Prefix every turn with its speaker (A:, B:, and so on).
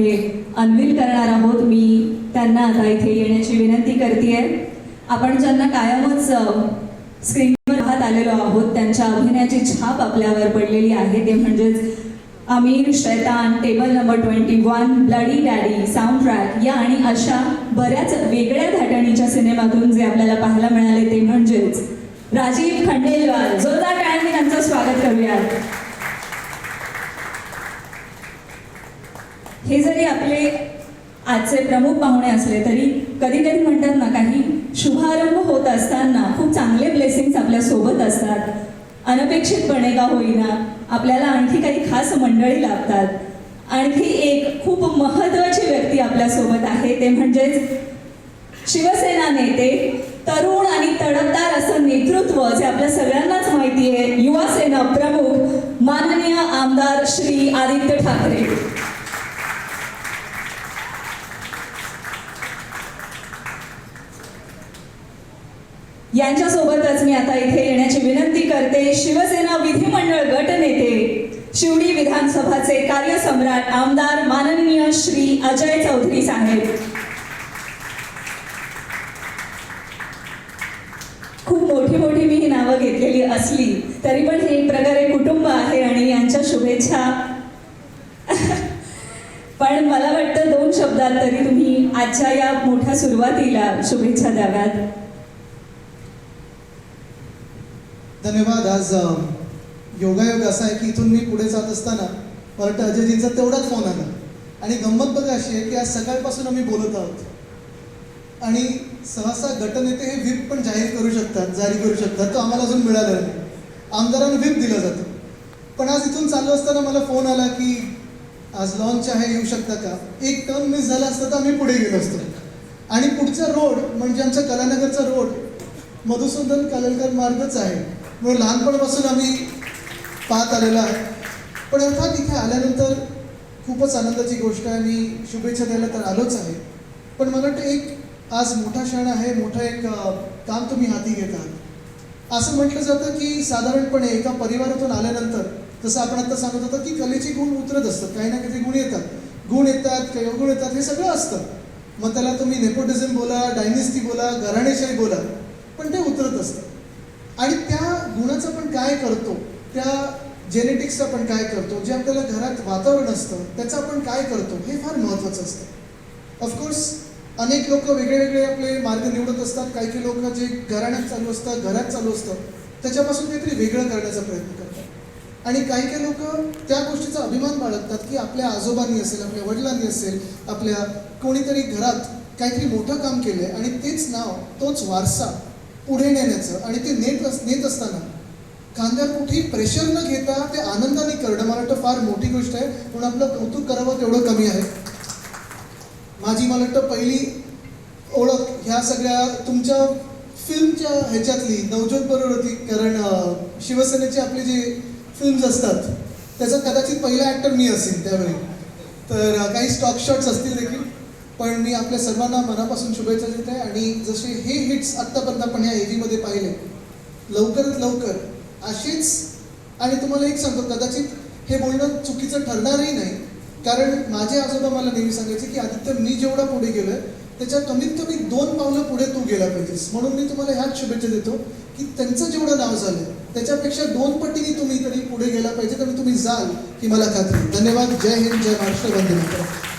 A: इथे अनवील करणार आहोत. मी त्यांना आता इथे येण्याची विनंती करते आपण ज्यांना कायमच स्क्रीनवर पाहत आलेलो आहोत त्यांच्या अभिनयाची छाप आपल्यावर पडलेली आहे. ते म्हणजेच Aamir Shaitaan table number twenty one bloody daddy soundtrack या आणि अशा बऱ्याच वेगळ्या धाटणीच्या सिनेमातून जे आपल्याला पाहायला मिळाले ते म्हणजेच राजीव खंडेलवाल. जोरदार टाळ्यांनी त्यांचं स्वागत करूयात. हे जरी आपले आजचे प्रमुख पाहुणे असले तरी कधी कधी म्हणतात ना काही शुभारंभ होत असताना खूप चांगले ब्लेसिंग्स आपल्यासोबत असतात. अनपेक्षितपणे का होईना आपल्याला आणखी काही खास मंडळी लाभतात. आणखी एक खूप महत्वाची व्यक्ती आपल्यासोबत आहे ते म्हणजेच शिवसेना नेते तरुण आणि तडकदार असं नेतृत्व जे आपल्या सगळ्यांनाच माहिती आहे युवा सेना प्रमुख माननीय आमदार श्री आदित्य ठाकरे. यांच्यासोबतच मी आता इथे येण्याची विनंती करते. शिवसेना विधिमंडळ गटनेते शिवडी विधानसभाचे कार्यसम्राट आमदार माननीय श्री अजय चौधरी साहेब. खूप मोठी मोठी मी ही नावं घेतलेली असली तरी पण हे एक प्रकारे कुटुंब आहे आणि यांच्या शुभेच्छा. पण मला वाटतं दोन शब्दात तरी तुम्ही आजच्या या मोठ्या सुरुवातीला शुभेच्छा द्याव्यात.
B: धन्यवाद. आज योगायोग असा आहे की इथून मी पुढे जात असताना परत अजयजींचा तेवढाच फोन आला. आणि गंमत बघा अशी आहे की आज सकाळपासून आम्ही बोलत आहोत. आणि सहसा गटनेते हे व्हीप पण जाहीर करू शकतात जारी करू शकतात. तो आम्हाला अजून मिळाला नाही. आमदारांना व्हीप दिलं जातं. पण आज इथून चालू असताना मला फोन आला की आज लॉन्च आहे येऊ शकता का? एक टर्न मिस झाला असता तर आम्ही पुढे गेलो असतो. आणि पुढचा रोड म्हणजे आमचा कलानगरचा रोड मधुसूदन कालेलकर मार्गच आहे. म्हणून लहानपणापासून आम्ही पाहत आलेलो आहे. पण अर्थात इथे आल्यानंतर खूपच आनंदाची गोष्ट आहे मी शुभेच्छा द्यायला तर आलोच आहे. पण मला वाटतं एक आज मोठा क्षण आहे मोठं एक काम तुम्ही हाती घेत आहात असं म्हटलं जातं की साधारणपणे एका परिवारातून आल्यानंतर जसं आपण आता सांगत होतो की कलेचे गुण उतरत असतात काही ना काही गुण येतात. गुण येतात काही अवगुण येतात हे सगळं असतं. मग त्याला तुम्ही नेपोटिझम बोला डायनेस्टी बोला घराणेशाही बोला पण ते उतरत असतं आणि त्या गुणाचं आपण काय करतो? त्या जेनेटिक्सचं आपण काय करतो? जे आपल्याला घरात वातावरण असतं त्याचं आपण काय करतो? हे फार महत्त्वाचं असतं. ऑफकोर्स अनेक लोक वेगळे वेगळे आपले मार्ग निवडत असतात. काही काही लोक जे घराण्यात चालू असतं घरात चालू असतं त्याच्यापासून काहीतरी वेगळं करण्याचा प्रयत्न करतात. आणि काही काही लोक त्या गोष्टीचा अभिमान बाळगतात की आपल्या आजोबांनी असेल आपल्या वडिलांनी असेल आपल्या कोणीतरी घरात काहीतरी मोठं काम केलं आहे आणि तेच नाव तोच वारसा पुढे नेण्याचं आणि ते नेत अस नेत असताना कांद्यावर कुठेही प्रेशर न घेता ते आनंदाने करणं मला वाटतं फार मोठी गोष्ट आहे. म्हणून आपलं कौतुक करावं तेवढं कमी आहे. माझी मला वाटतं पहिली ओळख ह्या सगळ्या तुमच्या फिल्मच्या ह्याच्यातली नवज्योत बरोबर होती कारण शिवसेनेचे आपले जे फिल्म्स असतात त्याचा कदाचित पहिला ॲक्टर मी असेल त्यावेळी. तर काही स्टॉक शॉट्स असतील देखील. पण मी आपल्या सर्वांना मनापासून शुभेच्छा देते आणि जसे हे हिट्स आत्तापर्यंत आपण ह्या एव्हीमध्ये पाहिले लवकरात लवकर अशीच आणि तुम्हाला एक सांगतो कदाचित हे बोलणं चुकीचं ठरणारही नाही. कारण माझे आजोबा मला नेहमी सांगायचे की आदित्य मी जेवढा पुढे गेलोय त्याच्या कमीत कमी दोन पावलं पुढे तू गेला पाहिजेस. म्हणून मी तुम्हाला ह्याच शुभेच्छा देतो की त्यांचं जेवढं नाव झालं त्याच्यापेक्षा दोन पटीने तुम्ही तरी पुढे गेला पाहिजे तरी तुम्ही जाल ही मला खात्री धन्यवाद. जय हिंद. जय महाराष्ट्र. वंदे मातरम.